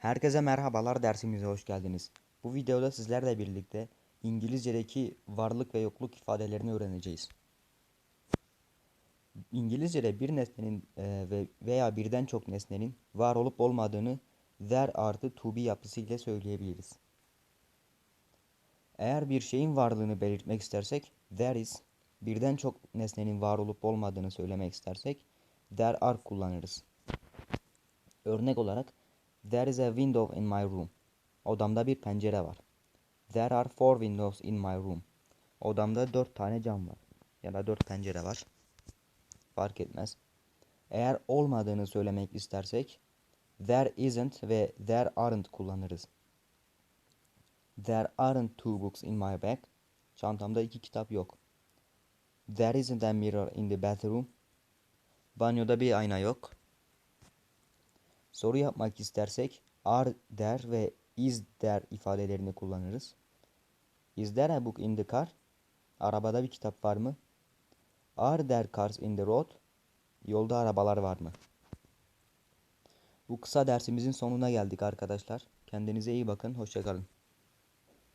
Herkese merhabalar dersimize hoş geldiniz. Bu videoda sizlerle birlikte İngilizce'deki varlık ve yokluk ifadelerini öğreneceğiz. İngilizce'de bir nesnenin e, ve veya birden çok nesnenin var olup olmadığını there artı to be yapısıyla söyleyebiliriz. Eğer bir şeyin varlığını belirtmek istersek there is, birden çok nesnenin var olup olmadığını söylemek istersek there are kullanırız. Örnek olarak There is a window in my room. Odamda bir pencere var. There are four windows in my room. Odamda dört tane cam var. Ya da dört pencere var. Fark etmez. Eğer olmadığını söylemek istersek there isn't ve there aren't kullanırız. There aren't two books in my bag. Çantamda iki kitap yok. There isn't a mirror in the bathroom. Banyoda bir ayna yok. Soru yapmak istersek are there ve is there ifadelerini kullanırız. Is there a book in the car? Arabada bir kitap var mı? Are there cars in the road? Yolda arabalar var mı? Bu kısa dersimizin sonuna geldik arkadaşlar. Kendinize iyi bakın. Hoşçakalın.